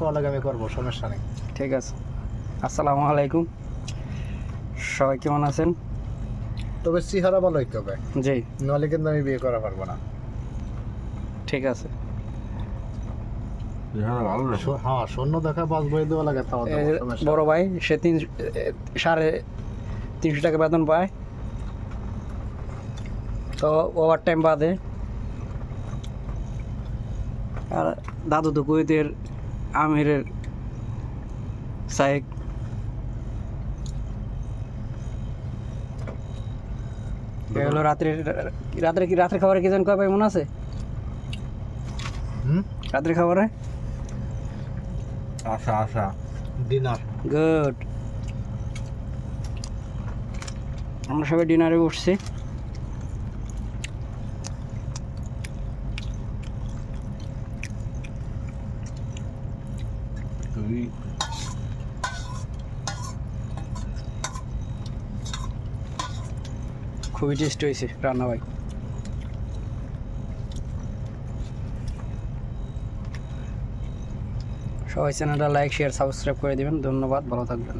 Call আমি করব সমস্যা নেই। ঠিক আছে। আসসালামু আলাইকুম। সবাই কেমন আছেন? তবে চেহারা ভালো হইতে হবে। জি। নাহলে কিন্তু আমি বিয়ে করা পারব না। ঠিক আছে। হ্যাঁ শূন্য দেখা পাঁচ বই দেওয়া লাগে তাও এ, দেবো, সমস্যা নেই। বড় ভাই সে তিন সাড়ে তিনশো টাকা বেতন পায়। তো ওভার টাইম বাদে। আর দাদু তো কুয়েতের আমিরের সাহেব। এগুলো রাত্রে রাত্রে কি রাত্রে খাবারে কি যেন কয় ভাই মনে আছে? হুম? রাত্রে খাবারে? আশা আশা। ডিনার গুড আমরা সবাই ডিনারে বসছি। খুবই টেস্ট হয়েছে রান্না ভাই। সবাই চ্যানেলটা লাইক শেয়ার সাবস্ক্রাইব করে দেবেন। ধন্যবাদ, ভালো থাকবেন।